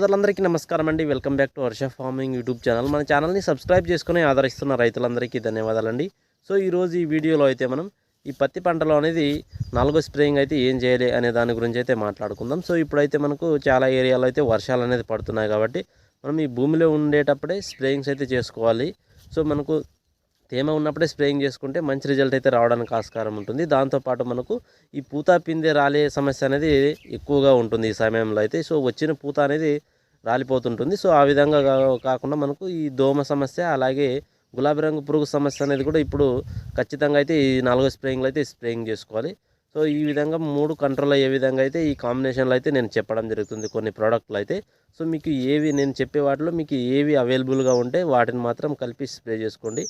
సోదరులందరికీ నమస్కారం అండి. Welcome back to Varsha farming YouTube channel. మన ఛానల్ని సబ్స్క్రైబ్ చేసుకుని ఆదరిస్తున్న రైతులందరికీ ధన్యవాదాలండి. సో ఈరోజు ఈ వీడియోలో అయితే మనం ఈ పత్తి పంటలో అనేది నాలుగో స్ప్రేయింగ్ అయితే ఏం చేయాలి అనే దాని గురించి అయితే మాట్లాడుకుందాం. సో ఇప్పుడైతే మనకు చాలా ఏరియాలో అయితే వర్షాలు అనేది పడుతున్నాయి కాబట్టి మనం ఈ భూమిలో ఉండేటప్పుడే స్ప్రేయింగ్స్ అయితే చేసుకోవాలి. సో మనకు తేమ ఉన్నప్పుడే స్ప్రేయింగ్ చేసుకుంటే మంచి రిజల్ట్ అయితే రావడానికి ఆస్కారం ఉంటుంది. దాంతోపాటు మనకు ఈ పూత పిందె రాలే సమస్య అనేది ఎక్కువగా ఉంటుంది ఈ సమయంలో అయితే. సో వచ్చిన పూత అనేది రాలిపోతుంటుంది. సో ఆ విధంగా కాకుండా మనకు ఈ దోమ సమస్య అలాగే గులాబీ రంగు పురుగు సమస్య అనేది కూడా ఇప్పుడు ఖచ్చితంగా అయితే ఈ నాలుగో స్ప్రేయింగ్లో అయితే స్ప్రేయింగ్ చేసుకోవాలి. సో ఈ విధంగా మూడు కంట్రోల్ అయ్యే విధంగా అయితే ఈ కాంబినేషన్లో అయితే నేను చెప్పడం జరుగుతుంది కొన్ని ప్రోడక్ట్లు అయితే. సో మీకు ఏవి నేను చెప్పే వాటిలో మీకు ఏవి అవైలబుల్గా ఉంటే వాటిని మాత్రం కలిపి స్ప్రే చేసుకోండి.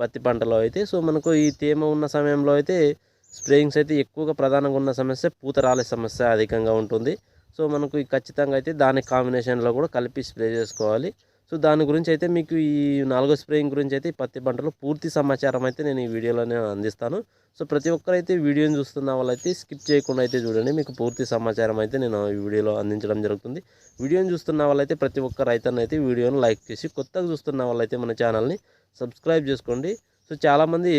పత్తి పంటలో అయితే సో మనకు ఈ తేమ ఉన్న సమయంలో అయితే స్ప్రేయింగ్స్ అయితే ఎక్కువగా ప్రధానంగా ఉన్న సమస్య పూత రాలే సమస్య అధికంగా ఉంటుంది. సో మనకు ఈ ఖచ్చితంగా అయితే దాని కాంబినేషన్లో కూడా కలిపి స్ప్రే చేసుకోవాలి. సో దాని గురించి అయితే మీకు ఈ నాలుగో స్ప్రేయింగ్ గురించి అయితే ఈ పత్తి పంటలో పూర్తి సమాచారం అయితే నేను ఈ వీడియోలోనే అందిస్తాను. సో ప్రతి ఒక్కరైతే వీడియోని చూస్తున్న వాళ్ళైతే స్కిప్ చేయకుండా అయితే చూడండి. మీకు పూర్తి సమాచారం అయితే నేను ఈ వీడియోలో అందించడం జరుగుతుంది. వీడియోని చూస్తున్న వాళ్ళైతే ప్రతి ఒక్క రైతన్న అయితే వీడియోని లైక్ చేసి కొత్తగా చూస్తున్న వాళ్ళైతే మన ఛానల్ని సబ్స్క్రైబ్ చేసుకోండి. సో చాలామంది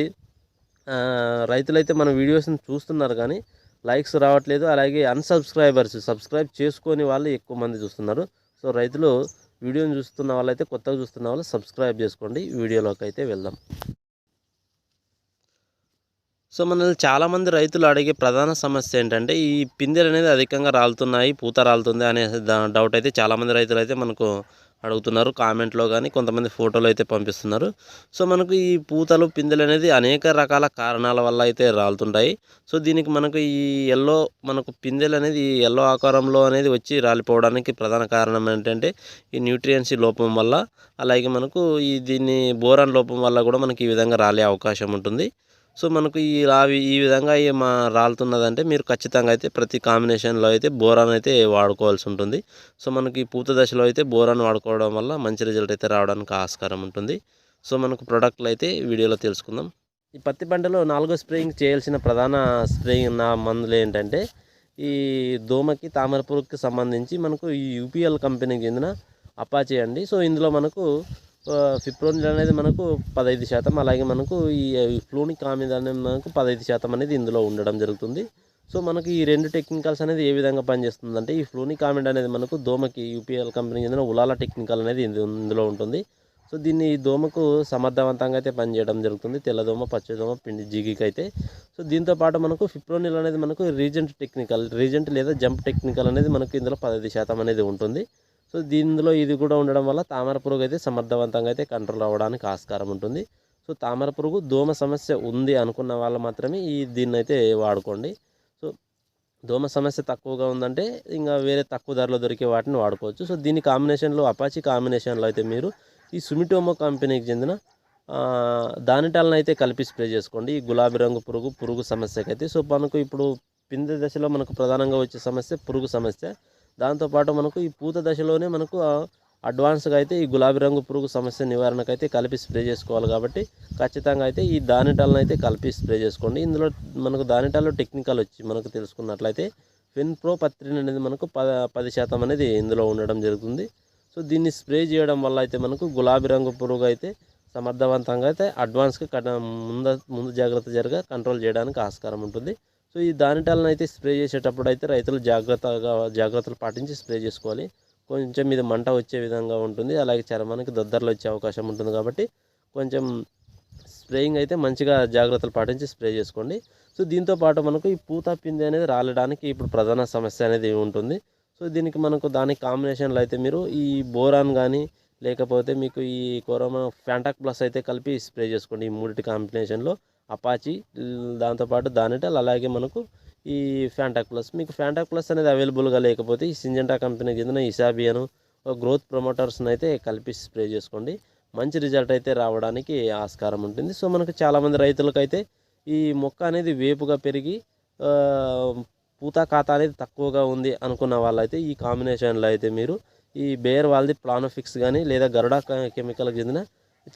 రైతులైతే మన వీడియోస్ని చూస్తున్నారు కానీ లైక్స్ రావట్లేదు. అలాగే అన్సబ్స్క్రైబర్స్ సబ్స్క్రైబ్ చేసుకొని వాళ్ళు ఎక్కువ మంది చూస్తున్నారు. సో రైతులు వీడియోని చూస్తున్న వాళ్ళైతే కొత్తగా చూస్తున్న వాళ్ళు సబ్స్క్రైబ్ చేసుకోండి. వీడియోలోకి అయితే వెళ్దాం. సో మనల్ని చాలామంది రైతులు అడిగే ప్రధాన సమస్య ఏంటంటే ఈ పిందెలు అనేది అధికంగా రాలుతున్నాయి పూత రాలుతుంది అనే డౌట్ అయితే చాలామంది రైతులు అయితే మనకు అడుగుతున్నారు కామెంట్లో కానీ కొంతమంది ఫోటోలు అయితే పంపిస్తున్నారు. సో మనకు ఈ పూతలు పిందెలు అనేది అనేక రకాల కారణాల వల్ల అయితే రాలుతుంటాయి. సో దీనికి మనకు ఈ ఎల్లో మనకు పిందెలు అనేది ఈ ఎల్లో ఆకారంలో అనేది వచ్చి రాలిపోవడానికి ప్రధాన కారణం ఏంటంటే ఈ న్యూట్రియంట్స్ లోపం వల్ల. అలాగే మనకు ఈ దీన్ని బోరాన్ లోపం వల్ల కూడా మనకి ఈ విధంగా రాలే అవకాశం ఉంటుంది. సో మనకు ఈ రావి ఈ విధంగా ఈ మా రాలుతున్నదంటే మీరు ఖచ్చితంగా అయితే ప్రతి కాంబినేషన్లో అయితే బోరాన్ అయితే వాడుకోవాల్సి ఉంటుంది. సో మనకి పూత దశలో అయితే బోరాన్ వాడుకోవడం వల్ల మంచి రిజల్ట్ అయితే రావడానికి ఆస్కారం ఉంటుంది. సో మనకు ప్రొడక్ట్లు అయితే వీడియోలో తెలుసుకుందాం. ఈ పత్తి పంటలో నాలుగో స్ప్రేయింగ్ చేయాల్సిన ప్రధాన స్ప్రేయింగ్ నా మందులు ఏంటంటే ఈ దోమకి తామరపురుకి సంబంధించి మనకు ఈ యూపీఎల్ కంపెనీకి చెందిన అపాచే అండి. సో ఇందులో మనకు ఫిప్రోనిల్ అనేది మనకు పదహైదు శాతం. అలాగే మనకు ఈ ఫ్లూనిక్ ఆమిడ్ అనేది మనకు పదహైదు శాతం అనేది ఇందులో ఉండడం జరుగుతుంది. సో మనకి ఈ రెండు టెక్నికల్స్ అనేది ఏ విధంగా పనిచేస్తుందంటే ఈ ఫ్లూనిక్ ఆమిడ్ అనేది మనకు దోమకి యూపీఎల్ కంపెనీ చెందిన ఉలాల టెక్నికల్ అనేది ఇందులో ఉంటుంది. సో దీన్ని ఈ దోమకు సమర్థవంతంగా అయితే పనిచేయడం జరుగుతుంది. తెల్లదోమ పచ్చదోమ పిండి జిగికి అయితే సో దీంతో పాటు మనకు ఫిప్రోనిల్ అనేది మనకు రీజెంట్ టెక్నికల్ రీజెంట్ లేదా జంప్ టెక్నికల్ అనేది మనకు ఇందులో పదహైదు శాతం అనేది ఉంటుంది. సో దీనిలో ఇది కూడా ఉండడం వల్ల తామర పురుగు అయితే సమర్థవంతంగా అయితే కంట్రోల్ అవ్వడానికి ఆస్కారం ఉంటుంది. సో తామర పురుగు దోమ సమస్య ఉంది అనుకున్న వాళ్ళు మాత్రమే ఈ దీన్ని అయితే వాడుకోండి. సో దోమ సమస్య తక్కువగా ఉందంటే ఇంకా వేరే తక్కువ ధరలో దొరికే వాటిని వాడుకోవచ్చు. సో దీని కాంబినేషన్లో అపాచి కాంబినేషన్లో అయితే మీరు ఈ సుమిటోమో కంపెనీకి చెందిన దానిటాలను అయితే కలిపి స్ప్రే చేసుకోండి. ఈ గులాబీ రంగు పురుగు పురుగు సమస్యకైతే. సో మనకు ఇప్పుడు పిందె దశలో మనకు ప్రధానంగా వచ్చే సమస్య పురుగు సమస్య. దాంతోపాటు మనకు ఈ పూత దశలోనే మనకు అడ్వాన్స్గా అయితే ఈ గులాబీ రంగు పురుగు సమస్య నివారణకు అయితే కలిపి స్ప్రే చేసుకోవాలి కాబట్టి ఖచ్చితంగా అయితే ఈ దానిటాలను అయితే కలిపి స్ప్రే చేసుకోండి. ఇందులో మనకు దానిటాల్లో టెక్నికల్ వచ్చి మనకు తెలుసుకున్నట్లయితే ఫెన్ ప్రో పత్రిన్ అనేది మనకు పద పది శాతం అనేది ఇందులో ఉండడం జరుగుతుంది. సో దీన్ని స్ప్రే చేయడం వల్ల అయితే మనకు గులాబీ రంగు పురుగు అయితే సమర్థవంతంగా అయితే అడ్వాన్స్గా ముందు ముందు జాగ్రత్త జరగ కంట్రోల్ చేయడానికి ఆస్కారం ఉంటుంది. సో ఈ దానిటాలను అయితే స్ప్రే చేసేటప్పుడు అయితే రైతులు జాగ్రత్తగా జాగ్రత్తలు పాటించి స్ప్రే చేసుకోవాలి. కొంచెం ఇది మంట వచ్చే విధంగా ఉంటుంది. అలాగే చర్మానికి దద్దర్లు వచ్చే అవకాశం ఉంటుంది కాబట్టి కొంచెం స్ప్రేయింగ్ అయితే మంచిగా జాగ్రత్తలు పాటించి స్ప్రే చేసుకోండి. సో దీంతో పాటు మనకు ఈ పూత పిండి అనేది రాలడానికి ఇప్పుడు ప్రధాన సమస్య అనేది ఉంటుంది. సో దీనికి మనకు దానికి కాంబినేషన్లో అయితే మీరు ఈ బోరాన్ కానీ లేకపోతే మీకు ఈ కొరోనా ఫ్యాంటాక్ ప్లస్ అయితే కలిపి స్ప్రే చేసుకోండి ఈ మూడిటి కాంబినేషన్లో. అపాచి దాంతోపాటు దానిటల్ అలాగే మనకు ఈ ఫ్యాంటాక్ ప్లస్ మీకు ఫ్యాంటాక్ ప్లస్ అనేది అవైలబుల్గా లేకపోతే ఈ సింజెంటా కంపెనీకి చెందిన ఇసాబియను గ్రోత్ ప్రమోటర్స్ని అయితే కలిపి స్ప్రే చేసుకోండి. మంచి రిజల్ట్ అయితే రావడానికి ఆస్కారం ఉంటుంది. సో మనకు చాలామంది రైతులకైతే ఈ మొక్క అనేది వేపుగా పెరిగి పూత ఖాతా అనేది తక్కువగా ఉంది అనుకున్న వాళ్ళైతే ఈ కాంబినేషన్లో అయితే మీరు ఈ బేర్ వాళ్ళది ప్లానోఫిక్స్ కానీ లేదా గరుడా కెమికల్కి చెందిన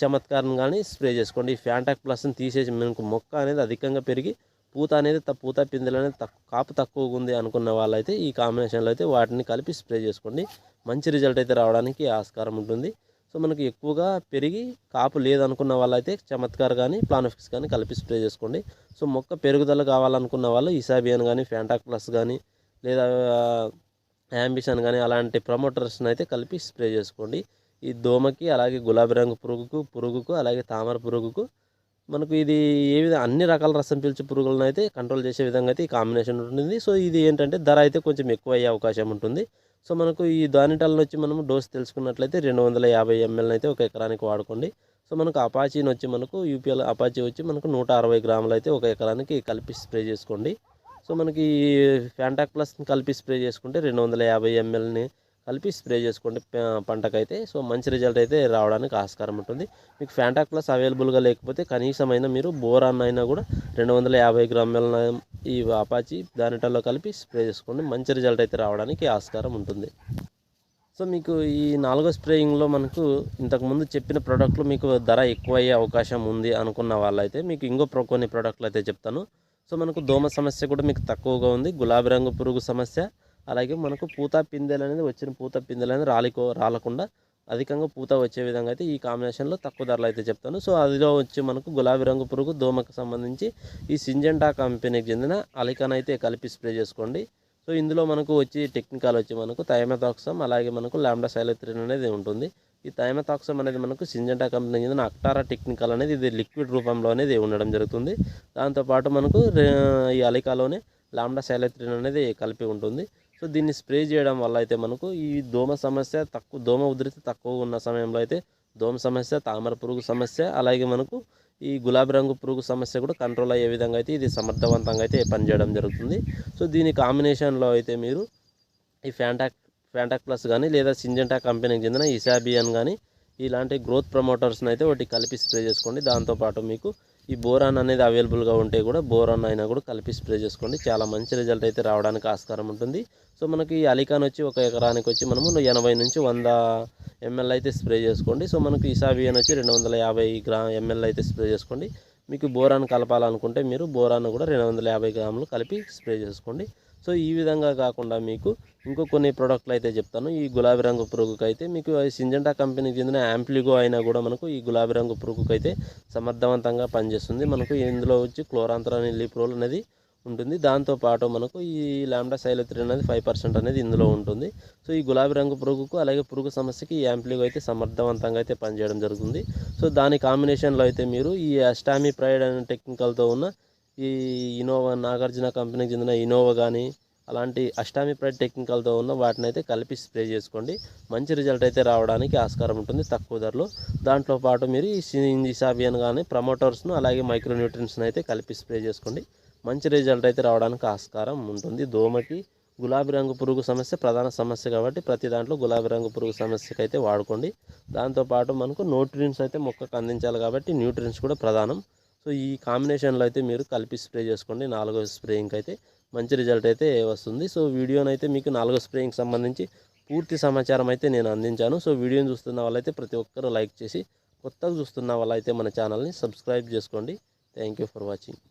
చమత్కారం కానీ స్ప్రే చేసుకోండి. ఈ ఫ్యాంటాక్ ప్లస్ని తీసేసి మనకు మొక్క అనేది అధికంగా పెరిగి పూత అనేది త- పూత పిందెలు అనేది తక్కువ కాపు తక్కువగా ఉంది అనుకున్న వాళ్ళైతే ఈ కాంబినేషన్లో అయితే వాటిని కలిపి స్ప్రే చేసుకోండి. మంచి రిజల్ట్ అయితే రావడానికి ఆస్కారం ఉంటుంది. సో మనకి ఎక్కువగా పెరిగి కాపు లేదనుకున్న వాళ్ళైతే చమత్కార్ కానీ ప్లానోఫిక్స్ కానీ కలిపి స్ప్రే చేసుకోండి. సో మొక్క పెరుగుదల కావాలనుకున్న వాళ్ళు ఇసాబియన్ కానీ ఫ్యాంటాక్ ప్లస్ కానీ లేదా యాంబిషన్ కానీ అలాంటి ప్రమోటర్స్ని అయితే కలిపి స్ప్రే చేసుకోండి. ఈ దోమకి అలాగే గులాబీ రంగు పురుగుకు పురుగుకు అలాగే తామర పురుగుకు మనకు ఇది ఏ విధంగా అన్ని రకాల రసం పీల్చే పురుగులను అయితే కంట్రోల్ చేసే విధంగా అయితే ఈ కాంబినేషన్ ఉంటుంది. సో ఇది ఏంటంటే ధర అయితే కొంచెం ఎక్కువ అయ్యే అవకాశం ఉంటుంది. సో మనకు ఈ దానిటాలను వచ్చి మనం డోస్ తెలుసుకున్నట్లయితే రెండు వందల యాభై ఎంఎల్ అయితే ఒక ఎకరానికి వాడుకోండి. సో మనకు అపాచీని వచ్చి మనకు యూపీఎల్ అపాచీ వచ్చి మనకు నూట అరవై గ్రాములు అయితే ఒక ఎకరానికి కలిపి స్ప్రే చేసుకోండి. సో మనకి ఫ్యాంటాక్ ప్లస్ కలిపి స్ప్రే చేసుకుంటే రెండు వందల యాభై ఎంఎల్ని కలిపి స్ప్రే చేసుకోండి పంటకైతే. సో మంచి రిజల్ట్ అయితే రావడానికి ఆస్కారం ఉంటుంది. మీకు ఫ్యాంటాక్ ప్లస్ అవైలబుల్గా లేకపోతే కనీసమైన మీరు బోరాన్ అయినా కూడా రెండు వందల యాభై గ్రాముల ఈ అపాచి దానిటల్లో కలిపి స్ప్రే చేసుకోండి. మంచి రిజల్ట్ అయితే రావడానికి ఆస్కారం ఉంటుంది. సో మీకు ఈ నాలుగో స్ప్రేయింగ్లో మనకు ఇంతకుముందు చెప్పిన ప్రోడక్ట్లు మీకు ధర ఎక్కువ అయ్యే అవకాశం ఉంది అనుకున్న వాళ్ళైతే మీకు ఇంకో ప్రో కొన్ని ప్రోడక్ట్లు అయితే చెప్తాను. సో మనకు దోమ సమస్య కూడా మీకు తక్కువగా ఉంది. గులాబీ రంగు పురుగు సమస్య అలాగే మనకు పూత పిందెలు అనేది వచ్చిన పూత పిందెలు అనేది రాలికో రాలకుండా అధికంగా పూత వచ్చే విధంగా అయితే ఈ కాంబినేషన్లో తక్కువ ధరలు అయితే చెప్తాను. సో అదిలో వచ్చి మనకు గులాబీ రంగు పురుగు దోమకు సంబంధించి ఈ సింజెంటా కంపెనీకి చెందిన అలికన్ అయితే కలిపి స్ప్రే చేసుకోండి. సో ఇందులో మనకు వచ్చి టెక్నికల్ వచ్చి మనకు థైమెథాక్సమ్ అలాగే మనకు లాంబ్డా సైలోత్రిన్ అనేది ఉంటుంది. ఈ థైమెథాక్సమ్ అనేది మనకు సింజెంటా కంపెనీ చెందిన అక్టారా టెక్నికల్ అనేది ఇది లిక్విడ్ రూపంలో అనేది ఉండడం జరుగుతుంది. దాంతోపాటు మనకు ఈ అలికాలోనే లాంబ్డా సైలత్రిన్ అనేది కలిపి ఉంటుంది. సో దీన్ని స్ప్రే చేయడం వల్ల అయితే మనకు ఈ దోమ సమస్య తక్కువ దోమ ఉధృతి తక్కువ ఉన్న సమయంలో అయితే దోమ సమస్య తామర పురుగు సమస్య అలాగే మనకు ఈ గులాబీ రంగు పురుగు సమస్య కూడా కంట్రోల్ అయ్యే విధంగా అయితే ఇది సమర్థవంతంగా అయితే పనిచేయడం జరుగుతుంది. సో దీని కాంబినేషన్లో అయితే మీరు ఈ ఫ్యాంటాక్ ఫ్యాంటాక్ ప్లస్ కానీ లేదా సింజెంటా కంపెనీకి చెందిన ఇసాబియన్ కానీ ఇలాంటి గ్రోత్ ప్రమోటర్స్ని అయితే ఒకటి కలిపి స్ప్రే చేసుకోండి. దాంతోపాటు మీకు ఈ బోరాన్ అనేది అవైలబుల్గా ఉంటే కూడా బోరాన్ అయినా కూడా కలిపి స్ప్రే చేసుకోండి. చాలా మంచి రిజల్ట్ అయితే రావడానికి ఆస్కారం ఉంటుంది. సో మనకి అలికాన్ వచ్చి ఒక ఎకరానికి వచ్చి మనము ఎనభై నుంచి వంద ఎంఎల్ అయితే స్ప్రే చేసుకోండి. సో మనకి ఇసాబియన్ వచ్చి రెండు వందల యాభై గ్రా ఎంఎల్ అయితే స్ప్రే చేసుకోండి. మీకు బోరాన్ కలపాలనుకుంటే మీరు బోరాన్ కూడా రెండు వందల యాభై గ్రాములు కలిపి స్ప్రే చేసుకోండి. సో ఈ విధంగా కాకుండా మీకు ఇంకో కొన్ని ప్రోడక్ట్లు అయితే చెప్తాను. ఈ గులాబీ రంగు పురుగుకు అయితే మీకు ఈ సింజెంటా కంపెనీకి చెందిన యాంప్లిగో అయినా కూడా మనకు ఈ గులాబీ రంగు పురుగుకు అయితే సమర్థవంతంగా పనిచేస్తుంది. మనకు ఇందులో వచ్చి క్లోరాంతరాని లిప్రోల్ అనేది ఉంటుంది. దాంతోపాటు మనకు ఈ ల్యాండా సైలోత్రిన్ అనేది ఫైవ్ పర్సెంట్ అనేది ఇందులో ఉంటుంది. సో ఈ గులాబీ రంగు పురుగుకు అలాగే పురుగు సమస్యకి ఈ యాంప్లిగో అయితే సమర్థవంతంగా అయితే పనిచేయడం జరుగుతుంది. సో దాని కాంబినేషన్లో అయితే మీరు ఈ అస్టామీ ప్రైడ్ అనే టెక్నికల్తో ఉన్న ఈ ఇనోవా నాగార్జున కంపెనీకి చెందిన ఇనోవా కానీ అలాంటి అష్టామి ప్రైడ్ టెక్నికల్తో ఉన్న వాటిని అయితే కలిపి స్ప్రే చేసుకోండి. మంచి రిజల్ట్ అయితే రావడానికి ఆస్కారం ఉంటుంది తక్కువ ధరలో. దాంట్లో పాటు మీరు ఈ ఇసాబియన్ కానీ ప్రమోటర్స్ను అలాగే మైక్రో న్యూట్రిన్స్ని అయితే కలిపి స్ప్రే చేసుకోండి. మంచి రిజల్ట్ అయితే రావడానికి ఆస్కారం ఉంటుంది. దోమకి గులాబీ రంగు పురుగు సమస్య ప్రధాన సమస్య కాబట్టి ప్రతి దాంట్లో గులాబీ రంగు పురుగు సమస్యకి అయితే వాడుకోండి దాంతోపాటు మనకు న్యూట్రియన్స్ అయితే మొక్కకు అందించాలి కాబట్టి న్యూట్రియన్స్ కూడా ప్రధానం. సో ఈ కాంబినేషన్లో అయితే మీరు కలిపి స్ప్రే చేసుకోండి. నాలుగో స్ప్రేయింగ్ అయితే మంచి రిజల్ట్ అయితే వస్తుంది. సో వీడియోని అయితే మీకు నాలుగో స్ప్రేయింగ్ సంబంధించి పూర్తి సమాచారం అయితే నేను అందించాను. సో వీడియోని చూస్తున్న వాళ్ళైతే ప్రతి ఒక్కరూ లైక్ చేసి కొత్తగా చూస్తున్న వాళ్ళైతే మన ఛానల్ని సబ్స్క్రైబ్ చేసుకోండి. Thank you for watching.